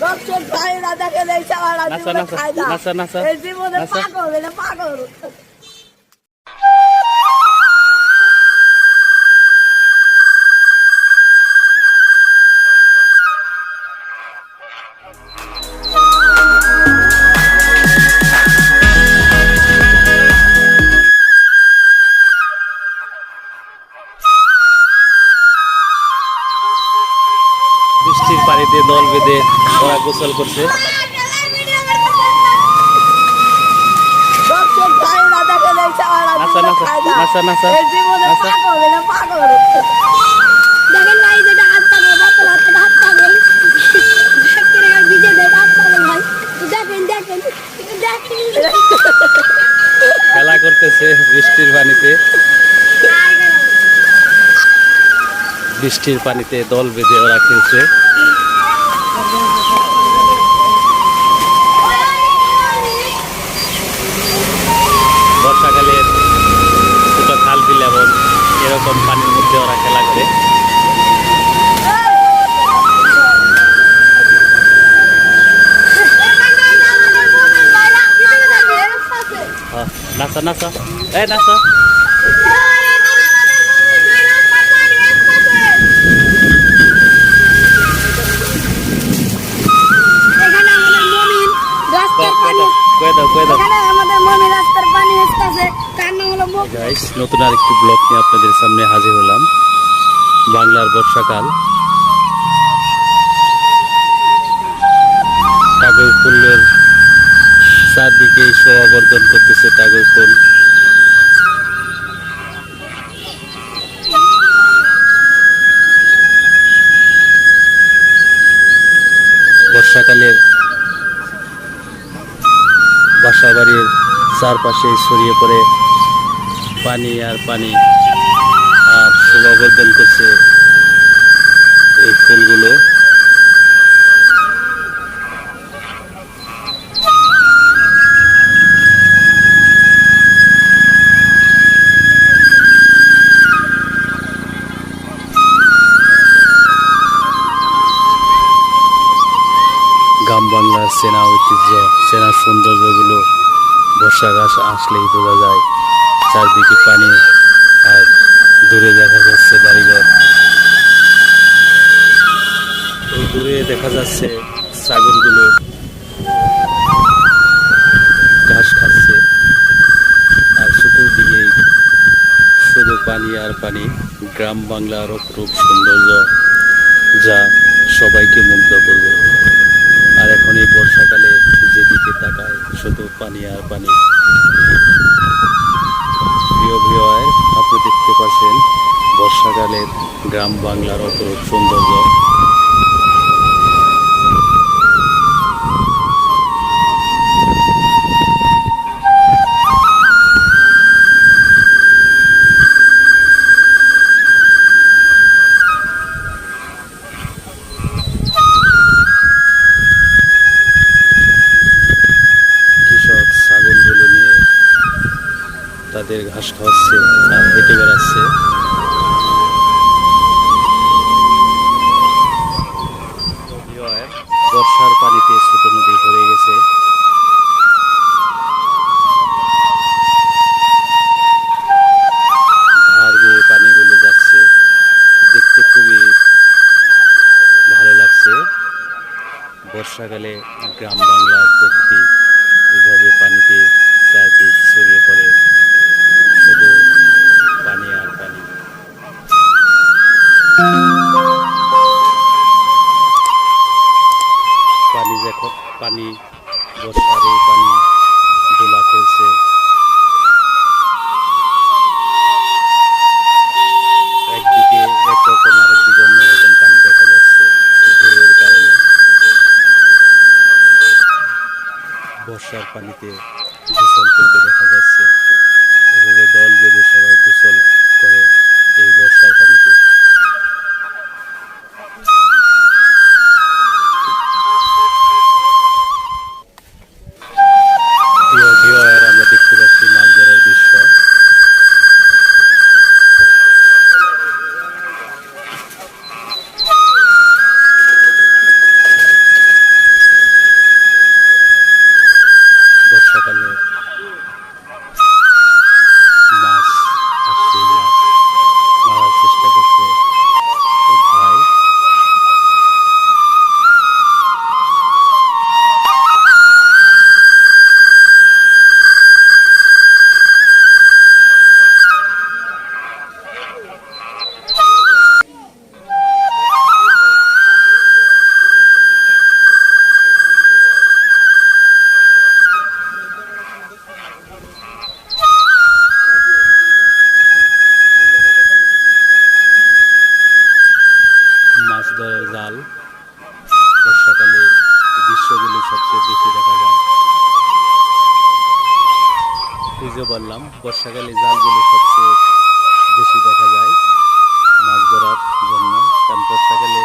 दादा केले वाडा खायचा. পাগল ভাই দেখেন দেখেন দেখেন। খেলা করতেছে বৃষ্টির পানিতে। বৃষ্টির পানিতে দল বেঁধে ওরা খেলছে। এরকম পানির মধ্যে ওরা খেলা করে। নাচা নাচা। এ নাচা। কয়ে দাও কয়ে দাও। আমাদের মমিন রাস্তার পানি আসতেছে। তার নাম হলো গাইস নতুন আরেকটি ব্লগ নিয়ে আপনাদের সামনে হাজির হলাম। বাংলার বর্ষাকাল। টাগর ফুলের চারদিকে শোভাবর্ধন করতেছে টাগর ফুল। বর্ষাকালের বাসাবাড়ির চারপাশে ছড়িয়ে পড়ে পানি আর পানি। আর শুভ করছে এই ফুলগুলো। গ্রাম বাংলার সেনা ঐতিহ্য, সেনা সৌন্দর্যগুলো বর্ষা গাছ আসলেই বোঝা যায়। চারদিকে পানি আর দূরে দেখা যাচ্ছে বাড়িঘর। দূরে দেখা যাচ্ছে ছাগলগুলো। ঘাস খাচ্ছে আর চতুর্দিকে শুধু পানি আর পানি। গ্রাম বাংলার অপরূপ সৌন্দর্য যা সবাইকে মুগ্ধ করবে। এখন এই বর্ষাকালে যেদিকে তাকায়, শুধু পানি আর পানি। প্রিয় প্রিয় আপনি দেখতে পাচ্ছেন বর্ষাকালের গ্রাম বাংলার অপরূপ সৌন্দর্য। তাদের ঘাস খাওয়াচ্ছে আর হেঁটে বেড়াচ্ছে। বর্ষার পানিতে ছোট নদী ভরে গেছে। পানিগুলো যাচ্ছে। দেখতে খুবই ভালো লাগছে। বর্ষাকালে গ্রাম বাংলার প্রকৃতি যখন পানি, বর্ষার পানি দোলা খেলছে। একদিকে একরকম আরেকদিকে অন্যরকম পানি দেখা যাচ্ছে ঢেউয়ের কারণে। বর্ষার পানিতে গোসল করতে সবচেয়ে বেশি দেখা যায়। এই যে বললাম, বর্ষাকালে জালগুলো সবচেয়ে বেশি দেখা যায়, মাছ ধরার জন্য। কারণ বর্ষাকালে